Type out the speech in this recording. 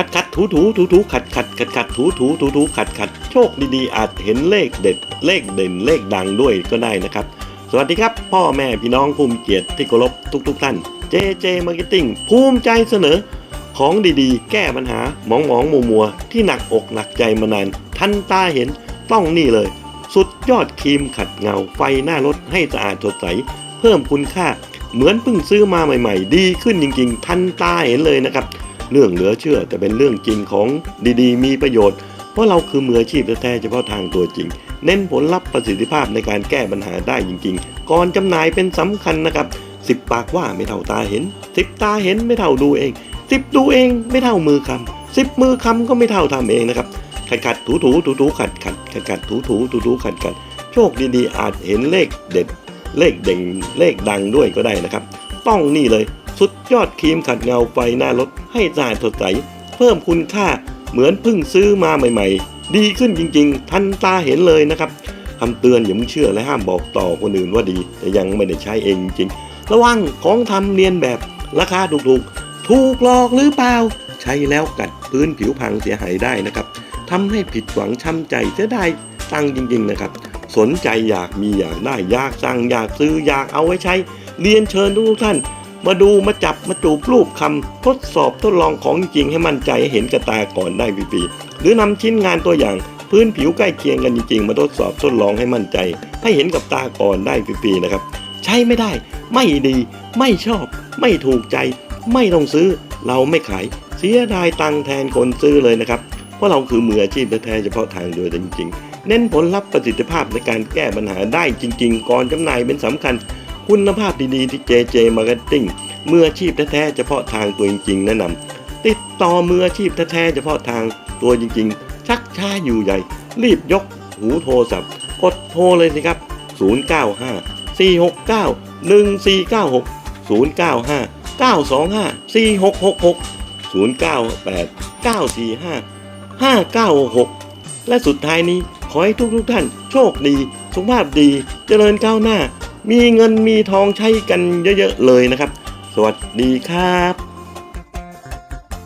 ขัดขัดถูถูถูถูขัดขัดขัดขัดถูถูถูถูขัดขัดโชคดีๆ อาจเห็นเลขเด็ดเลขเด่นเลขดังด้วยก็ได้นะครับ สวัสดีครับ พ่อแม่พี่น้องผู้มีเกียรติที่เคารพทุกๆท่าน JJ Marketing ภูมิใจเสนอ ของดีๆ แก้ปัญหาหมองหมองมัวมัวๆที่หนักอกหนักใจมานาน ทันตาเห็นต้องนี่เลย สุดยอดครีมขัดเงาไฟหน้ารถให้สะอาดสดใส เพิ่มคุณค่า เหมือนเพิ่งซื้อมาใหม่ ๆ ดีขึ้นจริง ๆ ทันตาเห็นเลยนะครับ เรื่องเหลือเชื่อแต่เป็นเรื่องจริงของดีๆ มีประโยชน์ เพราะเราคือมืออาชีพแท้ๆเฉพาะทางตัวจริง เน้นผลลัพธ์ประสิทธิภาพในการแก้ปัญหาได้จริง ๆ ก่อนจำหน่ายเป็นสำคัญนะครับสิบปากว่าไม่เท่าตาเห็นสิบตาเห็นไม่เท่าดูเองสิบดูเองไม่เท่ามือคำสิบมือคำก็ไม่เท่าทำเองนะครับขัดขัดถูถูถูถูขัดขัดขัดขัดถูถูถูถูขัดขัดโชคดีๆ อาจเห็นเลขเด็ด เลขเด่งเลขดังด้วยก็ได้นะครับ ต้องนี่เลย สุดยอดครีมขัดเงาไฟหน้ารถให้สะอาดสดใส เพิ่มคุณค่าเหมือนเพิ่งซื้อมาใหม่ๆ ดีขึ้นจริงๆ ทันตาเห็นเลยนะครับคำเตือนอย่ามึงเชื่อและห้ามบอกต่อคนอื่นว่าดี แต่ยังไม่ได้ใช้เองจริงระวังของทำเรียนแบบราคาถูกๆ ถูกหลอกหรือเปล่า ใช้แล้วกัดพื้นผิวพังเสียหายได้นะครับทำให้ผิดหวังช้ำใจเสียดายตังจริงๆนะครับ สนใจอยากมีอยากได้อยากสั่งอยากซื้ออยากเอาไว้ใช้ เรียนเชิญทุกท่าน มาดูมาจับมาจูบรูปคำทดสอบทดลองของจริงให้มั่นใจให้เห็นกระตาก่อนได้ฟรีๆหรือนำชิ้นงานตัวอย่างพื้นผิวใกล้เคียงกันจริงๆ มาทดสอบทดลองให้มั่นใจ ให้เห็นกับตาก่อนได้ฟรีๆนะครับ ใช้ไม่ได้ ไม่ดี ไม่ชอบ ไม่ถูกใจ ไม่ต้องซื้อ เราไม่ขาย เสียดายตังแทนคนซื้อเลยนะครับ เพราะเราคือมืออาชีพแท้ๆเฉพาะทางโดยจริงๆ เน้นผลลัพธ์ประสิทธิภาพในการแก้ปัญหาได้จริง ๆ ก่อนจำหน่ายเป็นสำคัญ คุณภาพดีๆที่ JJ Marketing มืออาชีพแท้ๆเฉพาะทางตัวจริงๆ แนะนำติดต่อมืออาชีพแท้ๆเฉพาะทางตัวจริงๆ ชักช้าอยู่ใหญ่ รีบยกหูโทรศัพท์ กดโทรเลยสิครับ 095 469 1496 095 925 4666 098 945 5966 และสุดท้ายนี้ขอให้ทุกทุกๆท่านโชคดี สุขภาพดี เจริญก้าวหน้า มีเงินมีทองใช้กันเยอะๆเลยนะครับ สวัสดีครับ